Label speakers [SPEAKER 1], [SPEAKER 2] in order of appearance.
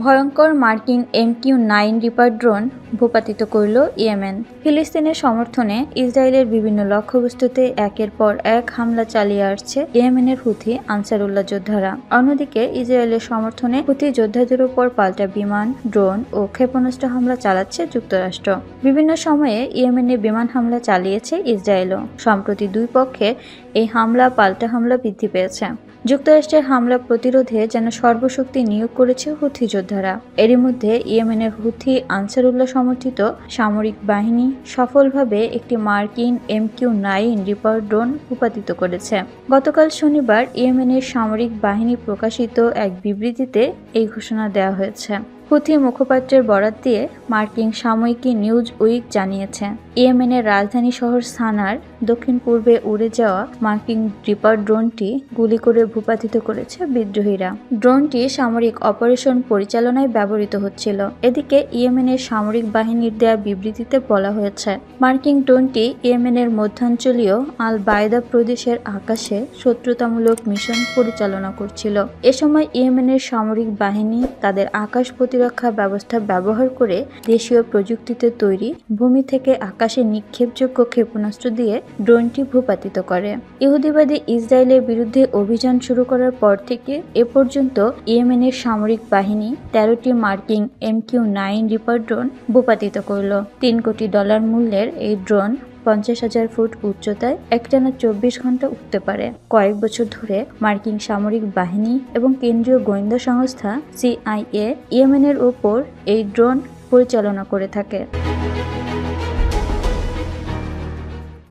[SPEAKER 1] ভয়ঙ্কর মার্কিন MQ nine reaper drone ভূপাতিত করল ইয়েমেন। ফিলিস্তিনের সমর্থনে ইসরায়েলের বিভিন্ন লক্ষ্যবস্তুতে একের পর এক হামলা চালিয়ে আসছে ইয়েমেনের হুথি আনসারুল্লাহ যোদ্ধারা। অন্যদিকে ইসরায়েলের সমর্থনে হুথি যোদ্ধাদের উপর পাল্টা বিমান, ড্রোন ও ক্ষেপণাস্ত্র হামলা চালাচ্ছে যুক্তরাষ্ট্র। বিভিন্ন সময়ে ইয়েমেনে বিমান হামলা চালিয়েছে ইসরায়েলও। সম্প্রতি দুই পক্ষের এই হামলা পাল্টা হামলা বৃদ্ধি পেয়েছে। যুক্তরাষ্ট্রের হামলা প্রতিরোধে যেন সর্বশক্তি নিয়োগ করেছে হুথি যোদ্ধারা। এরই মধ্যে ইয়েমেনের হুথি আনসারুল্লাহ সমর্থিত সামরিক বাহিনী সফলভাবে একটি মার্কিন M Q nine reaper drone ভূপাতিত করেছে। গতকাল শনিবার ইয়েমেনের সামরিক বাহিনী প্রকাশিত এক বিবৃতিতে এই ঘোষণা দেওয়া হয়েছে। হুথি মুখপাত্রের বরাত দিয়ে মার্কিন সাময়িকী নিউজ উইক জানিয়েছে, ইয়েমেনের রাজধানী শহর সানার দক্ষিণ পূর্বে উড়ে যাওয়া মার্কিন রিপার ড্রোনটি গুলি করে ভূপাতিত করেছে বিদ্রোহীরা। ড্রোনটি সামরিক অপারেশন পরিচালনায় ব্যবহৃত হচ্ছিল। এদিকে ইয়েমেনের সামরিক বাহিনীর দেয়া বিবৃতিতে বলা হয়েছে, মার্কিন ড্রোনটি ইয়েমেনের মধ্যাঞ্চলীয় আল বায়দা প্রদেশের আকাশে শত্রুতামূলক মিশন পরিচালনা করছিল। এ সময় ইয়েমেনের সামরিক বাহিনী তাদের আকাশ প্রতিরক্ষা ব্যবস্থা ব্যবহার করে দেশীয় প্রযুক্তিতে তৈরি ভূমি থেকে আকাশে নিক্ষেপযোগ্য ক্ষেপণাস্ত্র দিয়ে ড্রোনটি ভূপাতিত করে। ইহুদিবাদী ইসরায়েলের বিরুদ্ধে অভিযান শুরু করার পর থেকে এ পর্যন্ত ইয়েমেনের সামরিক বাহিনী তেরোটি মার্কিন এমকিউ নাইন রিপার ড্রোন ভূপাতিত করল। তিন কোটি ডলার মূল্যের এই ড্রোন পঞ্চাশ হাজার ফুট উচ্চতায় একটানা চব্বিশ ঘণ্টা উঠতে পারে। কয়েক বছর ধরে মার্কিন সামরিক বাহিনী এবং কেন্দ্রীয় গোয়েন্দা সংস্থা সিআইএ ইয়েমেনের ওপর এই ড্রোন পরিচালনা করে থাকে।